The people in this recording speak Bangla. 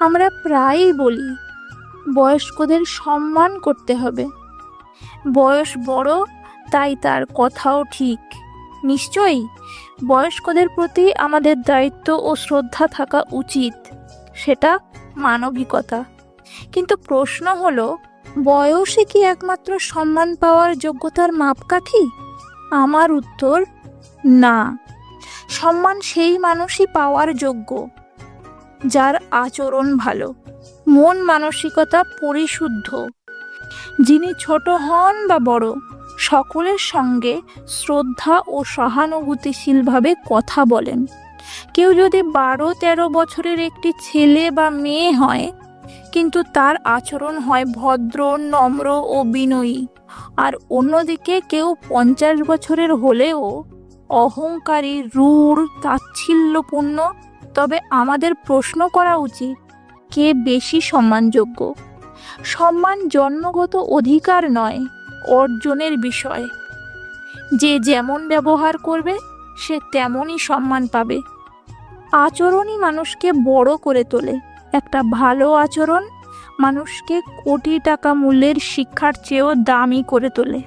আমরা প্রায়ই বলি, বয়স্কদের সম্মান করতে হবে। বয়স বড়, তাই তার কথাও ঠিক। নিশ্চয়ই, বয়স্কদের প্রতি আমাদের দায়িত্ব ও শ্রদ্ধা থাকা উচিত, সেটা মানবিকতা। কিন্তু প্রশ্ন হলো, বয়সে কি একমাত্র সম্মান পাওয়ার যোগ্যতার মাপকাঠি? আমার উত্তর, না। সম্মান সেই মানুষই পাওয়ার যোগ্য। যার আচরণ ভালো। মন মানসিকতা পরিশুদ্ধ। যিনি ছোট হন বা বড়, সকলের সঙ্গে শ্রদ্ধা ও সহানুভূতিশীলভাবে কথা বলেন। কেউ যদি বারো তেরো বছরের একটি ছেলে বা মেয়ে হয়, কিন্তু তার আচরণ হয় ভদ্র, নম্র ও বিনয়ী। আর অন্যদিকে কেউ পঞ্চাশ বছরের হলেও অহংকারী, রূঢ়, তাচ্ছিল্যপূর্ণ তবে আমাদের প্রশ্ন করা উচিত, কে বেশি সম্মানযোগ্য? সম্মান জন্মগত অধিকার নয়, অর্জনের বিষয়। যে যেমন ব্যবহার করবে, সে তেমনই সম্মান পাবে। আচরণই মানুষকে বড় করে তোলে। একটা ভালো আচরণ মানুষকে কোটি টাকা মূল্যের শিক্ষার চেয়েও দামি করে তোলে।